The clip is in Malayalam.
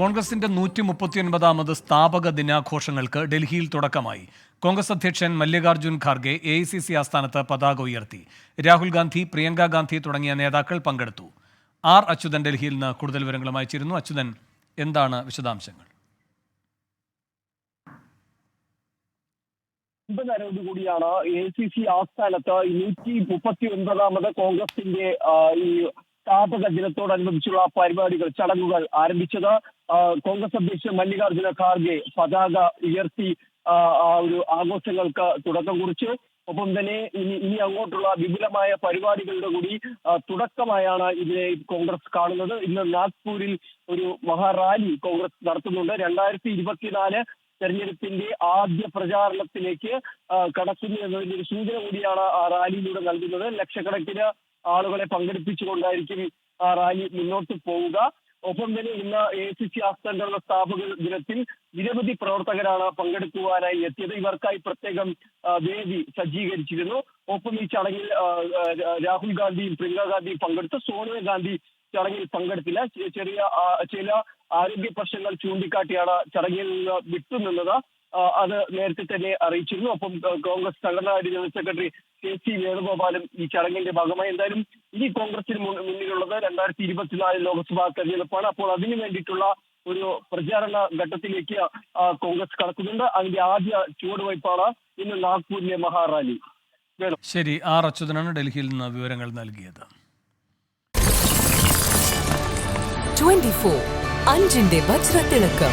കോൺഗ്രസിന്റെ നൂറ്റി മുപ്പത്തിയൊൻപതാമത് സ്ഥാപക ദിനാഘോഷങ്ങൾക്ക് ഡൽഹിയിൽ തുടക്കമായി. കോൺഗ്രസ് അധ്യക്ഷൻ Mallikarjun Kharge A I C C ആസ്ഥാനത്ത് പതാക ഉയർത്തി. രാഹുൽ ഗാന്ധി പ്രിയങ്ക ഗാന്ധി തുടങ്ങിയ നേതാക്കൾ പങ്കെടുത്തു. ആർ അച്യുതൻ ഡൽഹിയിൽ നിന്ന് കൂടുതൽ വിവരങ്ങളുമായി ചേരുന്നു അച്യുതൻ എന്താണ് വിശദാംശങ്ങൾ? കൂടിയാണ് എ സി സി ആസ്ഥാനത്ത് നൂറ്റി മുപ്പത്തി ഒൻപതാമത് കോൺഗ്രസിന്റെ ഈ സ്ഥാപക ദിനത്തോടനുബന്ധിച്ചുള്ള പരിപാടികൾ ചടങ്ങുകൾ ആരംഭിച്ചത്. കോൺഗ്രസ് അധ്യക്ഷൻ മല്ലികാർജുന ഖാർഗെ പതാക ഉയർത്തി ആ, ഒരു ആഘോഷങ്ങൾക്ക് തുടക്കം കുറിച്ചു. ഒപ്പം തന്നെ ഇനി ഇനി അങ്ങോട്ടുള്ള വിപുലമായ പരിപാടികളുടെ കൂടി തുടക്കമായാണ് ഇതിനെ കോൺഗ്രസ് കാണുന്നത്. ഇന്ന് നാഗ്പൂരിൽ ഒരു മഹാറാലി കോൺഗ്രസ് നടത്തുന്നുണ്ട്. രണ്ടായിരത്തി ഇരുപത്തിനാല് തെരഞ്ഞെടുപ്പിന്റെ ആദ്യ പ്രചാരണത്തിലേക്ക് കടക്കുന്നു എന്നതിന്റെ ഒരു സൂചന കൂടിയാണ് ആ റാലിയിലൂടെ നൽകുന്നത്. ലക്ഷക്കണക്കിന് ആളുകളെ പങ്കെടുപ്പിച്ചുകൊണ്ടായിരിക്കും ആ റാലി മുന്നോട്ട് പോവുക. ഒപ്പം തന്നെ ഇന്ന് എ സി സി ആസ്ഥാനങ്ങളുടെ സ്ഥാപക ദിനത്തിൽ നിരവധി പ്രവർത്തകരാണ് പങ്കെടുക്കുവാനായി എത്തിയത്. ഇവർക്കായി പ്രത്യേകം വേദി സജ്ജീകരിച്ചിരുന്നു. ഒപ്പം ഈ ചടങ്ങിൽ രാഹുൽ ഗാന്ധിയും പ്രിയങ്ക ഗാന്ധിയും പങ്കെടുത്തു. സോണിയാഗാന്ധി ചടങ്ങിൽ പങ്കെടുത്തില്ല. ചെറിയ ചില ആരോഗ്യ പ്രശ്നങ്ങൾ ചൂണ്ടിക്കാട്ടിയാണ് ചടങ്ങിൽ നിന്ന് വിട്ടുനിന്നത്. അത് നേരത്തെ തന്നെ അറിയിച്ചിരുന്നു. അപ്പം കോൺഗ്രസ് സംഘടനാകാര്യ ജനറൽ സെക്രട്ടറി കെ സി വേണുഗോപാലും ഈ ചടങ്ങിന്റെ ഭാഗമായി. എന്തായാലും ഇനി കോൺഗ്രസിന് മുന്നിലുള്ളത് രണ്ടായിരത്തി ഇരുപത്തിനാല് ലോക്സഭാ തെരഞ്ഞെടുപ്പാണ്. അപ്പോൾ അതിനു വേണ്ടിയിട്ടുള്ള ഒരു പ്രചാരണ ഘട്ടത്തിലേക്ക് കോൺഗ്രസ് കടക്കുന്നുണ്ട്. അതിന്റെ ആദ്യ ചുവടുവയ്പാണ് ഇന്ന് നാഗ്പൂരിലെ മഹാറാലി. ശരി ആർ അച്യുതനാണ് ഡൽഹിയിൽ നിന്ന് വിവരങ്ങൾ നൽകിയത്. ട്വന്റി ഫോർ അഞ്ചിന്റെ വജ്രത്തിളക്കം.